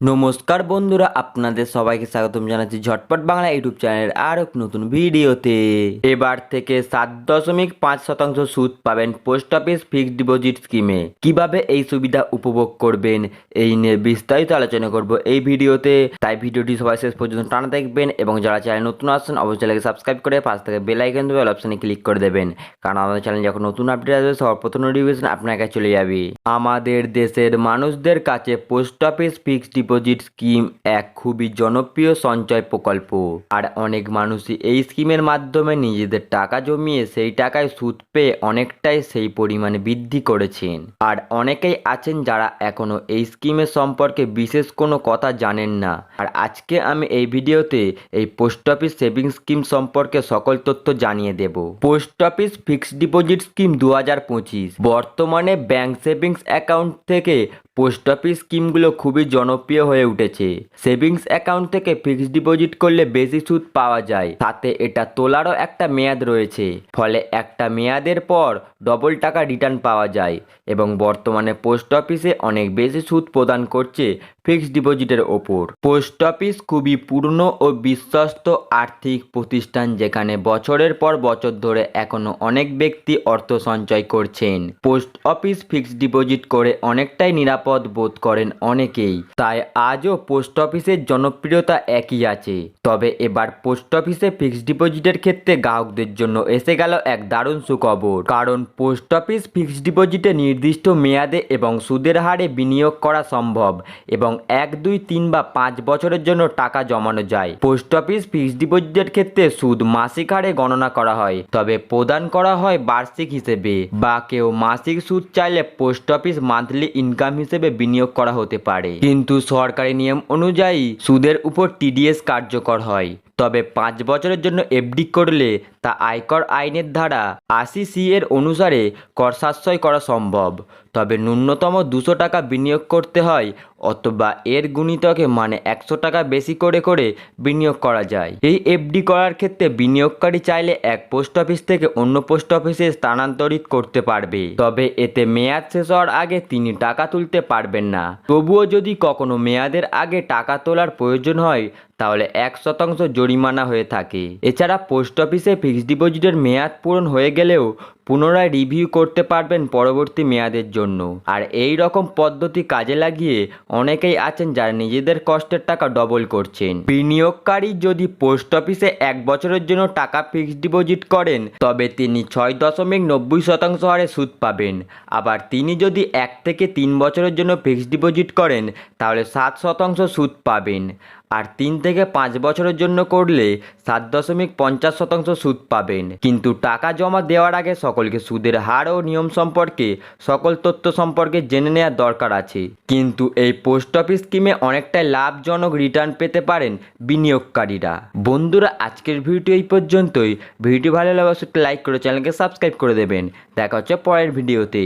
নমস্কার বন্ধুরা, আপনাদের সবাইকে স্বাগতম জানাচ্ছি ঝটপট বাংলা ইউটিউব চ্যানেলের আর নতুন ভিডিওতে। এবার থেকে সাত দশমিক পাঁচ শতাংশ সুদ পাবেন পোস্ট অফিস ফিক্সড ডিপোজিট স্কিমে। কীভাবে এই সুবিধা উপভোগ করবেন? এই নিয়ে বিস্তারিত আলোচনা করব এই ভিডিওতে। তাই ভিডিওটি সবাই শেষ পর্যন্ত টানা দেখবেন এবং যারা চ্যানেল নতুন আসছেন, অবশ্যই চ্যানেলকে সাবস্ক্রাইব করে পাশ থেকে বেল আইকন দেবে অপশানে ক্লিক করে দেবেন। কারণ আমাদের চ্যানেল যখন নতুন আপডেট আসবে, সবার প্রথম নোটিফিকেশন আপনার কাছে চলে যাবে। আমাদের দেশের মানুষদের কাছে post office fixed deposit scheme এক খুবই জনপ্রিয় সঞ্চয় প্রকল্প। আর অনেক মানুষই এই স্কিমের মাধ্যমে নিজেদের টাকা জমিয়ে সেই টাকায় সুদ পেয়ে অনেকটাই সেই পরিমাণে বৃদ্ধি করেছেন। আর অনেকেই আছেন যারা এখনও এই স্কিমের সম্পর্কে বিশেষ কোনো কথা জানেন না। আর আজকে আমি এই ভিডিওতে এই পোস্ট অফিস সেভিংস স্কিম সম্পর্কে সকল তথ্য জানিয়ে দেব। Post office fixed deposit scheme দু হাজার পঁচিশ। বর্তমানে ব্যাংক সেভিংস অ্যাকাউন্ট থেকে পোস্ট অফিস স্কিমগুলো খুবই জনপ্রিয় হয়ে উঠেছে। সেভিংস অ্যাকাউন্ট থেকে ফিক্সড ডিপোজিট করলে বেশি সুদ পাওয়া যায়। সাথে এটা তোলারও একটা মেয়াদ রয়েছে। ফলে একটা মেয়াদের পর ডবল টাকা রিটার্ন পাওয়া যায় এবং বর্তমানে পোস্ট অফিসে অনেক বেশি সুদ প্রদান করছে ফিক্সড ডিপোজিটের ওপর। পোস্ট অফিস খুবই পুরনো ও বিশ্বস্ত আর্থিক প্রতিষ্ঠান যেখানে বছরের পর বছর ধরে এখনও অনেক ব্যক্তি অর্থ সঞ্চয় করছেন। পোস্ট অফিস ফিক্সড ডিপোজিট করে অনেকটাই নিরাপদ বোধ করেন অনেকেই। তাই আজও পোস্ট অফিসের জনপ্রিয়তা একই আছে। তবে এবার পোস্ট অফিসে ফিক্সড ডিপোজিটের ক্ষেত্রে গ্রাহকদের জন্য এসে গেল এক দারুণ সুখবর। কারণ পোস্ট অফিস ফিক্সড ডিপোজিটে নির্দিষ্ট মেয়াদে এবং সুদের হারে বিনিয়োগ করা সম্ভব এবং এক, দুই, তিন বা পাঁচ বছরের জন্য টাকা জমানো যায়। পোস্ট অফিস ফিক্সড ডিপোজিটের ক্ষেত্রে সুদ মাসিক হারে গণনা করা হয়, তবে প্রদান করা হয় বার্ষিক হিসেবে বা কেউ মাসিক সুদ চাইলে পোস্ট অফিস মান্থলি ইনকাম হিসেবে বিনিয়োগ করা হতে পারে। কিন্তু সরকারি নিয়ম অনুযায়ী সুদের উপর টিডিএস কার্যকর হয়। তবে পাঁচ বছরের জন্য এফডি করলে তা আয়কর আইনের ধারা আশি সি এর অনুসারে কর সাশ্রয় করা সম্ভব। তবে ন্যূনতম দুশো টাকা বিনিয়োগ করতে হয় অথবা এর গুণিতকে মানে একশো টাকা বেশি করে করে বিনিয়োগ করা যায়। এই এফডি করার ক্ষেত্রে বিনিয়োগকারী চাইলে এক পোস্ট অফিস থেকে অন্য পোস্ট অফিসে স্থানান্তরিত করতে পারবে। তবে এতে মেয়াদ শেষ হওয়ার আগে তিনি টাকা তুলতে পারবেন না। তবুও যদি কখনো মেয়াদের আগে টাকা তোলার প্রয়োজন হয়, তাহলে এক শতাংশ জরিমানা হয়ে থাকে। এছাড়া পোস্ট অফিসে ফিক্সড ডিপোজিটের মেয়াদ পূরণ হয়ে গেলেও পুনরায় রিভিউ করতে পারবেন পরবর্তী মেয়াদের জন্য। আর এই রকম পদ্ধতি কাজে লাগিয়ে অনেকেই আছেন যারা নিজেদের কষ্টের টাকা ডবল করছেন। বিনিয়োগকারী যদি পোস্ট অফিসে এক বছরের জন্য টাকা ফিক্সড ডিপোজিট করেন, তবে তিনি ছয় দশমিক নব্বই শতাংশ হারে সুদ পাবেন। আবার তিনি যদি এক থেকে তিন বছরের জন্য ফিক্সড ডিপোজিট করেন, তাহলে সাত শতাংশ সুদ পাবেন। আর তিন থেকে পাঁচ বছরের জন্য করলে সাত দশমিক পঞ্চাশ শতাংশ সুদ পাবেন। কিন্তু টাকা জমা দেওয়ার আগে সকলকে সুদের হার ও নিয়ম সম্পর্কে, সকল তথ্য সম্পর্কে জেনে নেওয়া দরকার আছে। কিন্তু এই পোস্ট অফিস স্কিমে অনেকটাই লাভজনক রিটার্ন পেতে পারেন বিনিয়োগকারীরা। বন্ধুরা, আজকের ভিডিও এই পর্যন্তই। ভিডিও ভালো লাগলে অবশ্যই লাইক করে চ্যানেলকে সাবস্ক্রাইব করে দেবেন। দেখা হচ্ছে পরের ভিডিওতে।